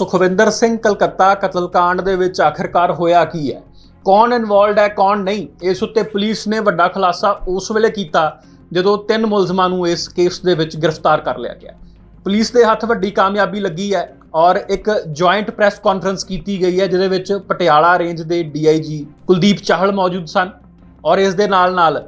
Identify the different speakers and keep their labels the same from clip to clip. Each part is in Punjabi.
Speaker 1: ਸੁਖਵਿੰਦਰ ਸਿੰਘ ਕਲਕੱਤਾ ਕਤਲकांड ਦੇ ਵਿੱਚ ਆਖਿਰਕਾਰ ਹੋਇਆ ਕੀ ਹੈ? ਕੌਣ ਇਨਵੋਲਡ ਹੈ, ਕੌਣ ਨਹੀਂ? ਇਸ ਉੱਤੇ ਪੁਲਿਸ ਨੇ ਵੱਡਾ ਖੁਲਾਸਾ ਉਸ ਵੇਲੇ ਕੀਤਾ ਜਦੋਂ ਤਿੰਨ ਮੁਲਜ਼ਮਾਂ ਨੂੰ ਇਸ ਕੇਸ ਦੇ ਵਿੱਚ ਗ੍ਰਿਫਤਾਰ ਕਰ ਲਿਆ ਗਿਆ। ਪੁਲਿਸ ਦੇ ਹੱਥ ਵੱਡੀ ਕਾਮਯਾਬੀ ਲੱਗੀ ਹੈ ਔਰ ਇੱਕ ਜੁਆਇੰਟ ਪ੍ਰੈਸ ਕਾਨਫਰੰਸ ਕੀਤੀ ਗਈ ਹੈ, ਜਿਹਦੇ ਵਿੱਚ ਪਟਿਆਲਾ ਰੇਂਜ ਦੇ ਡੀਆਈਜੀ ਕੁਲਦੀਪ ਚਾਹਲ ਮੌਜੂਦ ਸਨ ਔਰ ਇਸ ਦੇ ਨਾਲ ਨਾਲ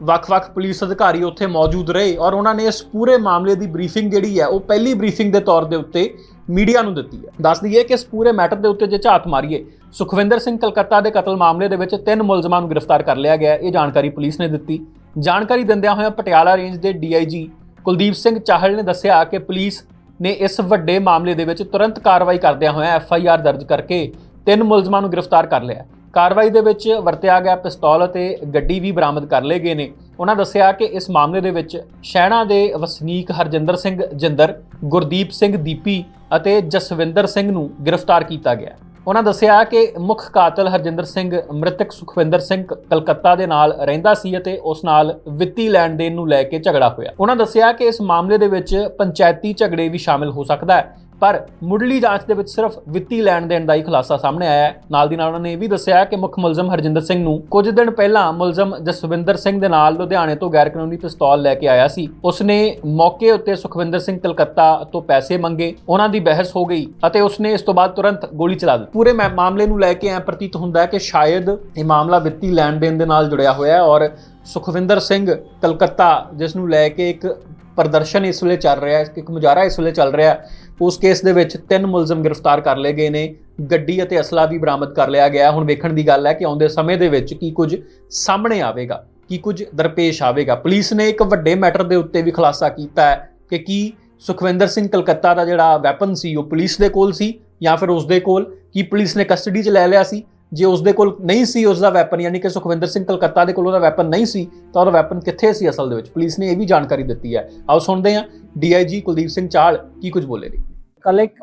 Speaker 1: ਵੱਖ-ਵੱਖ ਪੁਲਿਸ ਅਧਿਕਾਰੀ ਉੱਥੇ ਮੌਜੂਦ ਰਹੇ ਔਰ ਉਹਨਾਂ ਨੇ ਇਸ ਪੂਰੇ ਮਾਮਲੇ ਦੀ ਬਰੀਫਿੰਗ ਜਿਹੜੀ ਹੈ, ਉਹ ਪਹਿਲੀ ਬਰੀਫਿੰਗ ਦੇ ਤੌਰ ਦੇ ਉੱਤੇ ਮੀਡੀਆ ਨੂੰ ਦਿੱਤੀ ਹੈ। ਦੱਸ ਦਈਏ ਕਿ ਇਸ ਪੂਰੇ ਮੈਟਰ ਦੇ ਉੱਤੇ ਜੇ ਝਾਤ ਮਾਰੀਏ, ਸੁਖਵਿੰਦਰ ਸਿੰਘ ਕਲਕੱਤਾ ਦੇ ਕਤਲ ਮਾਮਲੇ ਦੇ ਵਿੱਚ ਤਿੰਨ ਮੁਲਜ਼ਮਾਂ ਨੂੰ ਗ੍ਰਿਫਤਾਰ ਕਰ ਲਿਆ ਗਿਆ ਇਹ ਜਾਣਕਾਰੀ ਪੁਲਿਸ ਨੇ ਦਿੱਤੀ। ਜਾਣਕਾਰੀ ਦਿੰਦਿਆਂ ਹੋਇਆਂ ਪਟਿਆਲਾ ਰੇਂਜ ਦੇ ਡੀਆਈਜੀ ਕੁਲਦੀਪ ਸਿੰਘ ਚਾਹਲ ਨੇ ਦੱਸਿਆ ਕਿ ਪੁਲਿਸ ਨੇ ਇਸ ਵੱਡੇ ਮਾਮਲੇ ਦੇ ਵਿੱਚ ਤੁਰੰਤ ਕਾਰਵਾਈ ਕਰਦਿਆਂ ਹੋਇਆਂ ਐਫਆਈਆਰ ਦਰਜ ਕਰਕੇ ਤਿੰਨ ਮੁਲਜ਼ਮਾਂ ਨੂੰ ਗ੍ਰਿਫਤਾਰ ਕਰ ਲਿਆ ਕਾਰਵਾਈ ਦੇ ਵਿੱਚ ਵਰਤਿਆ ਗਿਆ ਪਿਸਤੌਲ ਅਤੇ ਗੱਡੀ ਵੀ ਬਰਾਮਦ ਕਰ ਲਏ ਗਏ ਨੇ। ਉਹਨਾਂ ਦੱਸਿਆ ਕਿ ਇਸ ਮਾਮਲੇ ਦੇ ਵਿੱਚ ਸ਼ਹਿਣਾ ਦੇ ਵਸਨੀਕ ਹਰਜਿੰਦਰ ਸਿੰਘ ਜਿੰਦਰ, ਗੁਰਦੀਪ ਸਿੰਘ ਦੀਪੀ ਅਤੇ ਜਸਵਿੰਦਰ ਸਿੰਘ ਨੂੰ ਗ੍ਰਿਫਤਾਰ ਕੀਤਾ ਗਿਆ। ਉਹਨਾਂ ਦੱਸਿਆ ਕਿ ਮੁੱਖ ਕਾਤਲ ਹਰਜਿੰਦਰ ਸਿੰਘ ਮ੍ਰਿਤਕ ਸੁਖਵਿੰਦਰ ਸਿੰਘ ਕਲਕੱਤਾ ਦੇ ਨਾਲ ਰਹਿੰਦਾ ਸੀ ਅਤੇ ਉਸ ਨਾਲ ਵਿੱਤੀ ਲੈਣ ਦੇਣ ਨੂੰ ਲੈ ਕੇ ਝਗੜਾ ਹੋਇਆ। ਉਹਨਾਂ ਦੱਸਿਆ ਕਿ ਇਸ ਮਾਮਲੇ ਦੇ ਵਿੱਚ ਪੰਚਾਇਤੀ ਝਗੜੇ ਵੀ ਸ਼ਾਮਿਲ ਹੋ ਸਕਦਾ ਹੈ। ਪਰ ਮੁੱਢਲੀ ਜਾਂਚ ਦੇ ਵਿੱਚ ਸਿਰਫ ਵਿੱਤੀ ਲੈਣ ਦੇਣ ਦਾ ਹੀ ਖੁਲਾਸਾ ਸਾਹਮਣੇ ਆਇਆ ਹੈ। ਨਾਲ ਦੀ ਨਾਲ ਉਹਨਾਂ ਨੇ ਇਹ ਵੀ ਦੱਸਿਆ ਕਿ ਮੁੱਖ ਮੁਲਜ਼ਮ ਹਰਜਿੰਦਰ ਸਿੰਘ ਨੂੰ ਕੁਝ ਦਿਨ ਪਹਿਲਾਂ ਮੁਲਜ਼ਮ ਜਸਵਿੰਦਰ ਸਿੰਘ ਦੇ ਨਾਲ ਲੁਧਿਆਣੇ ਤੋਂ ਗੈਰ ਕਾਨੂੰਨੀ ਪਿਸਤੌਲ ਲੈ ਕੇ ਆਇਆ ਸੀ। ਉਸਨੇ ਮੌਕੇ ਉੱਤੇ ਸੁਖਵਿੰਦਰ ਸਿੰਘ ਕਲਕੱਤਾ ਤੋਂ ਪੈਸੇ ਮੰਗੇ, ਉਹਨਾਂ ਦੀ ਬਹਿਸ ਹੋ ਗਈ ਅਤੇ ਉਸਨੇ ਇਸ ਤੋਂ ਬਾਅਦ ਤੁਰੰਤ ਗੋਲੀ ਚਲਾ ਦਿੱਤੀ। ਪੂਰੇ ਮਾ- ਮਾਮਲੇ ਨੂੰ ਲੈ ਕੇ ਐ ਪ੍ਰਤੀਤ ਹੁੰਦਾ ਹੈ ਕਿ ਸ਼ਾਇਦ ਇਹ ਮਾਮਲਾ ਵਿੱਤੀ ਲੈਣ ਦੇਣ ਦੇ ਨਾਲ ਜੁੜਿਆ ਹੋਇਆ ਹੈ ਔਰ ਸੁਖਵਿੰਦਰ ਸਿੰਘ ਕਲਕੱਤਾ ਜਿਸ ਨੂੰ ਲੈ ਕੇ ਇੱਕ ਪ੍ਰਦਰਸ਼ਨ ਇਸ ਵੇਲੇ ਚੱਲ ਰਿਹਾ ਹੈ, ਇੱਕ ਮੁਜ਼ਾਹਰਾ ਇਸ ਵੇਲੇ ਚੱਲ ਰਿਹਾ ਹੈ ਉਸ ਕੇਸ ਦੇ ਵਿੱਚ ਤਿੰਨ ਮੁਲਜ਼ਮ ਗ੍ਰਿਫਤਾਰ ਕਰ ਲਏ ਗਏ ਨੇ, ਗੱਡੀ ਅਤੇ ਅਸਲਾ ਵੀ ਬਰਾਮਦ ਕਰ ਲਿਆ ਗਿਆ ਹੁਣ ਵੇਖਣ ਦੀ ਗੱਲ ਹੈ ਕਿ ਆਉਂਦੇ ਸਮੇਂ ਦੇ ਵਿੱਚ ਕੀ ਕੁਝ ਸਾਹਮਣੇ ਆਵੇਗਾ, ਕੀ ਕੁਝ ਦਰਪੇਸ਼ ਆਵੇਗਾ। ਪੁਲਿਸ ਨੇ ਇੱਕ ਵੱਡੇ ਮੈਟਰ ਦੇ ਉੱਤੇ ਵੀ ਖੁਲਾਸਾ ਕੀਤਾ ਹੈ ਕਿ ਕੀ ਸੁਖਵਿੰਦਰ ਸਿੰਘ ਕਲਕੱਤਾ ਦਾ ਜਿਹੜਾ ਵੈਪਨ ਸੀ, ਉਹ ਪੁਲਿਸ ਦੇ ਕੋਲ ਸੀ ਜਾਂ ਫਿਰ ਉਸ ਦੇ ਕੋਲ? ਕੀ ਪੁਲਿਸ ਨੇ ਕਸਟਡੀ 'ਚ ਲੈ ਲਿਆ ਸੀ? ਜੇ ਉਸ ਦੇ ਕੋਲ ਨਹੀਂ ਸੀ ਉਸ ਦਾ ਵੈਪਨ, ਯਾਨੀ ਕਿ ਸੁਖਵਿੰਦਰ ਸਿੰਘ ਕਲਕੱਤਾ ਦੇ ਕੋਲ ਉਹਦਾ ਵੈਪਨ ਨਹੀਂ ਸੀ, ਤਾਂ ਉਹਦਾ ਵੈਪਨ ਕਿੱਥੇ ਸੀ ਅਸਲ ਦੇ ਵਿੱਚ? ਪੁਲਿਸ ਨੇ ਇਹ ਵੀ ਜਾਣਕਾਰੀ ਦਿੱਤੀ ਹੈ। ਆਓ ਸੁਣਦੇ ਹਾਂ ਡੀਆਈਜੀ ਕੁਲਦੀਪ ਸਿੰਘ ਚਾਲ ਕੀ ਕੁਝ ਬੋਲੇ ਨੇ?
Speaker 2: ਕੱਲ ਇੱਕ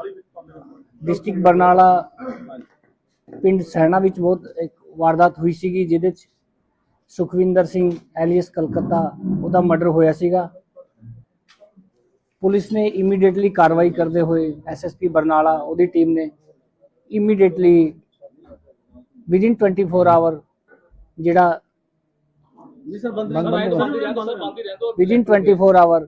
Speaker 2: ਡਿਸਟ੍ਰਿਕਟ ਬਰਨਾਲਾ ਪਿੰਡ ਸੈਣਾ ਵਿੱਚ ਬਹੁਤ ਇੱਕ ਵਾਰਦਾਤ ਹੋਈ ਸੀਗੀ ਜਿਹਦੇ ਚ ਸੁਖਵਿੰਦਰ ਸਿੰਘ ਐਲੀਅਸ ਕਲਕੱਤਾ ਉਹਦਾ ਮਰਡਰ ਹੋਇਆ ਸੀਗਾ। ਪੁਲਿਸ ਨੇ ਇਮੀਡੀਏਟਲੀ ਕਾਰਵਾਈ ਕਰਦੇ ਹੋਏ ਐਸਐਸਪੀ ਬਰਨਾਲਾ ਉਹਦੀ ਟੀਮ ਨੇ ਇਮੀਡੀਏਟਲੀ ਵਿਦਿਨ 24 ਆਵਰ ਜਿਹੜਾ
Speaker 3: ਜੀ ਸਰ ਬੰਦ
Speaker 2: ਬੰਦ- ਬੰਦ-
Speaker 3: ਬੰਦ ਬੰਦ ਹੀ ਰਹਿੰਦੋ
Speaker 2: ਵਿਦਿਨ 24 ਆਵਰ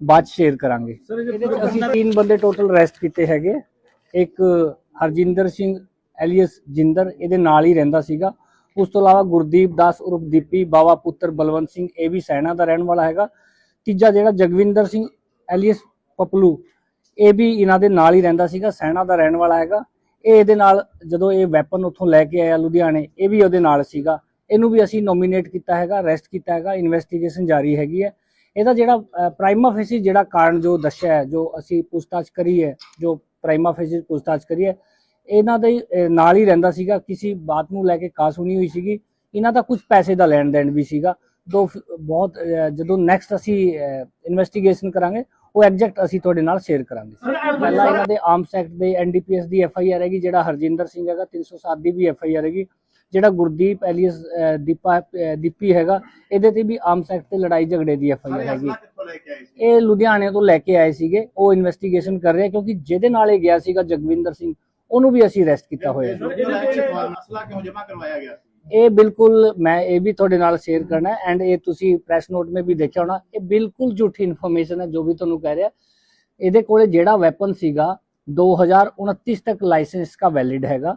Speaker 2: ਬਾਅਦ ਸ਼ੇਅਰ ਕਰਾਂਗੇ।
Speaker 3: ਸਰ
Speaker 2: ਇਹਦੇ ਵਿੱਚ ਅਸੀਂ ਤਿੰਨ ਬੰਦੇ ਟੋਟਲ ਅਰੈਸਟ ਕੀਤੇ ਹੈਗੇ। ਇੱਕ ਹਰਜਿੰਦਰ ਸਿੰਘ ਐਲੀਅਸ ਜਿੰਦਰ ਇਹਦੇ ਨਾਲ ਹੀ ਰਹਿੰਦਾ ਸੀਗਾ। ਉਸ ਤੋਂ ਇਲਾਵਾ ਗੁਰਦੀਪ ਦਾਸ ਉਰਫ ਦੀਪੀ ਬਾਵਾ ਪੁੱਤਰ ਬਲਵੰਤ ਸਿੰਘ ਇਹ ਵੀ ਸੈਨਾ ਦਾ ਰਹਿਣ ਵਾਲਾ ਹੈਗਾ। ਤੀਜਾ ਜਿਹੜਾ ਜਗਵਿੰਦਰ ਸਿੰਘ ਐਲੀਅਸ ਪਪਲੂ ਇਹ ਵੀ ਇਹਨਾਂ ਦੇ ਨਾਲ ਹੀ ਰਹਿੰਦਾ ਸੀਗਾ ਸੈਨਾ ਦਾ ਰਹਿਣ ਵਾਲਾ ਹੈਗਾ। ਇਹ ਇਹਦੇ ਨਾਲ ਜਦੋਂ ਇਹ ਵੈਪਨ ਉੱਥੋਂ ਲੈ ਕੇ ਆਇਆ ਲੁਧਿਆਣੇ ਇਹ ਵੀ ਉਹਦੇ ਨਾਲ ਸੀਗਾ। ਇਹਨੂੰ ਵੀ ਅਸੀਂ ਨੋਮੀਨੇਟ ਕੀਤਾ ਹੈਗਾ ਅਰੈਸਟ ਕੀਤਾ ਹੈਗਾ ਇਨਵੈਸਟੀਗੇਸ਼ਨ ਜਾਰੀ ਹੈਗੀ ਹੈ। ਇਹਦਾ ਜਿਹੜਾ ਪ੍ਰਾਈਮਾ ਫੇਸੀ ਜਿਹੜਾ ਕਾਰਨ ਜੋ ਦੱਸਿਆ ਜੋ ਅਸੀਂ ਪੁੱਛਤਾਛ ਕਰੀ ਹੈ, ਜੋ ਪ੍ਰਾਈਮਾ ਫੇਸੀ ਪੁੱਛਤਾਛ ਕਰੀ ਹੈ, ਇਹਨਾਂ ਦੇ ਨਾਲ ਹੀ ਰਹਿੰਦਾ ਸੀਗਾ, ਕਿਸੇ ਬਾਤ ਨੂੰ ਲੈ ਕੇ ਕਾਸ ਹੋਣੀ ਹੋਈ ਸੀਗੀ, ਇਹਨਾਂ ਦਾ ਕੁਝ ਪੈਸੇ ਦਾ ਲੈਣ ਦੇਣ ਵੀ ਸੀਗਾ, ਦੋ ਬਹੁਤ ਜਦੋਂ ਨੈਕਸਟ ਅਸੀਂ ਇਨਵੈਸਟੀਗੇਸ਼ਨ ਕਰਾਂਗੇ, ਉਹ ਐਗਜ਼ੈਕਟ ਅਸੀਂ ਤੁਹਾਡੇ ਨਾਲ ਸ਼ੇਅਰ ਕਰਾਂਗੇ। ਪਹਿਲਾਂ ਇਹਨਾਂ ਦੇ ਆਰਮਸ ਐਕਟ ਦੇ ਐਨਡੀਪੀਐਸ ਦੀ ਐਫ ਆਈ ਆਰ ਹੈਗੀ, ਜਿਹੜਾ ਹਰਜਿੰਦਰ ਸਿੰਘ ਹੈਗਾ 307 ਦੀ ਵੀ ਐਫ ਆਈ ਆਰ ਹੈਗੀ ਜਿਹੜਾ ਗੁਰਦੀਪ ਐਲੀਅਸ ਦੀਪਾ ਦੀਪੀ ਹੈਗਾ ਇਹਦੇ ਤੇ ਵੀ ਆਮ ਸੈਕਟ ਤੇ ਲੜਾਈ ਝਗੜੇ ਦੀ ਐਫ ਆਈ ਆਰ ਹੈਗੀ। ਇਹ ਲੁਧਿਆਣੇ ਤੋਂ ਲੈ ਕੇ ਆਏ ਸੀਗੇ। ਉਹ ਇਨਵੈਸਟੀਗੇਸ਼ਨ ਕਰ ਰਹੇ ਕਿਉਂਕਿ ਜਿਹਦੇ ਨਾਲ ਇਹ ਗਿਆ ਸੀਗਾ ਜਗਵਿੰਦਰ ਸਿੰਘ ਉਹਨੂੰ ਵੀ ਅਸੀਂ ਅਰੈਸਟ ਕੀਤਾ ਹੋਇਆ ਹੈ। ਇਹ ਬਿਲਕੁਲ ਮੈਂ ਇਹ ਵੀ ਤੁਹਾਡੇ ਨਾਲ ਸ਼ੇਅਰ ਕਰਨਾ ਐਂਡ ਇਹ ਤੁਸੀਂ ਪ੍ਰੈਸ ਨੋਟ ਮੇ ਵੀ ਦੇਖਿਆ ਹੋਣਾ ਇਹ ਬਿਲਕੁਲ ਝੂਠੀ ਇਨਫੋਰਮੇਸ਼ਨ ਹੈ ਜੋ ਵੀ ਤੁਹਾਨੂੰ ਕਹਿ ਰਿਹਾ। ਇਹਦੇ ਕੋਲੇ ਜਿਹੜਾ ਵੈਪਨ ਸੀਗਾ 2029 ਤੱਕ ਲਾਇਸੈਂਸ ਦਾ ਵੈਲਿਡ ਹੈਗਾ।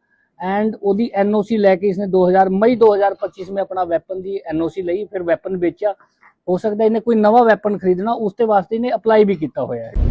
Speaker 2: ਐਂਡ ਉਹਦੀ ਐਨਓਸੀ ਲੈ ਕੇ ਇਸਨੇ 2000 ਮਈ 2025 ਮੇਂ ਆਪਣਾ ਵੈਪਨ ਦੀ ਐਨਓਸੀ ਲਈ, ਫਿਰ ਵੈਪਨ ਵੇਚਿਆ। ਹੋ ਸਕਦਾ ਇਹਨੇ ਕੋਈ ਨਵਾਂ ਵੈਪਨ ਖਰੀਦਣਾ ਉਸਦੇ ਵਾਸਤੇ ਇਹਨੇ ਅਪਲਾਈ ਵੀ ਕੀਤਾ ਹੋਇਆ ਹੈ।